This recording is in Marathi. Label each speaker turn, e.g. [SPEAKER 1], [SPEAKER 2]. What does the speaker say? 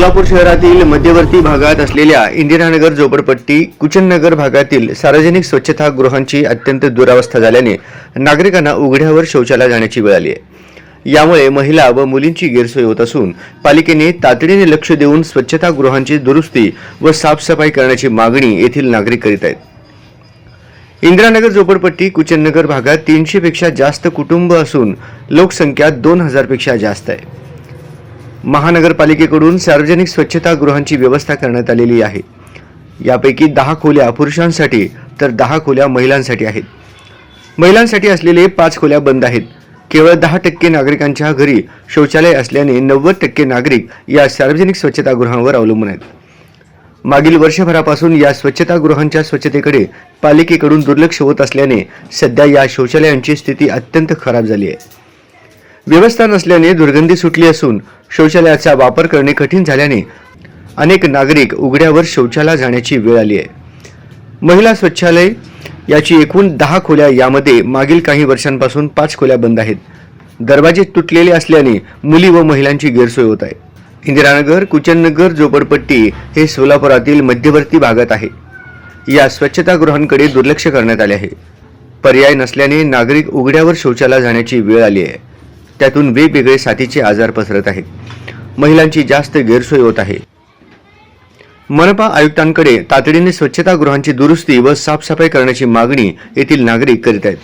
[SPEAKER 1] सोलापूर शहरातील मध्यवर्ती भागात असलेल्या इंदिरानगर झोपडपट्टी कुचननगर भागातील सार्वजनिक स्वच्छतागृहांची अत्यंत दुरावस्था झाल्याने नागरिकांना उघड्यावर शौचाला जाण्याची वेळ आली आहे. यामुळे महिला व मुलींची गैरसोय होत असून पालिकेने तातडीने लक्ष देऊन स्वच्छतागृहांची दुरुस्ती व साफसफाई करण्याची मागणी येथील नागरिक करीत आहेत. इंदिरानगर झोपडपट्टी कुचननगर भागात तीनशेपेक्षा जास्त कुटुंब असून लोकसंख्या दोन हजारपेक्षा जास्त आहे. महानगरपालिकेकडून सार्वजनिक स्वच्छतागृहांची व्यवस्था करण्यात आलेली आहे. यापैकी दहा खोल्या पुरुषांसाठी तर दहा खोल्या महिलांसाठी आहेत. महिलांसाठी असलेले पाच खोल्या बंद आहेत. केवळ दहा टक्के नागरिकांच्या घरी शौचालय असल्याने नव्वद टक्के नागरिक या सार्वजनिक स्वच्छतागृहांवर अवलंबून आहेत. मागील वर्षभरापासून या स्वच्छतागृहांच्या स्वच्छतेकडे पालिकेकडून दुर्लक्ष होत असल्याने सध्या या शौचालयांची स्थिती अत्यंत खराब झाली आहे. व्यवस्था नसल्याने दुर्गंधी सुटली असून शौचालयाचा वापर करणे कठीण झाल्याने अनेक नागरिक उघड्यावर शौचाला जाण्याची वेळ आली आहे. महिला स्वच्छालय याची एकूण दहा खोल्या यामध्ये मागील काही वर्षांपासून पाच खोल्या बंद आहेत. दरवाजे तुटलेले असल्याने मुली व महिलांची गैरसोय होत आहे. इंदिरानगर कुचननगर झोपडपट्टी हे सोलापुरातील मध्यवर्ती भागात आहे. या स्वच्छतागृहांकडे दुर्लक्ष करण्यात आले आहे. पर्याय नसल्याने नागरिक उघड्यावर शौचाला जाण्याची वेळ आली आहे. त्यातून वेगवेगळे साथीचे आजार पसरत आहेत. महिलांची जास्त गैरसोय होत आहे. मनपा आयुक्तांकडे तातडीने स्वच्छतागृहांची दुरुस्ती व साफसफाई करण्याची मागणी येथील नागरिक करीत आहेत.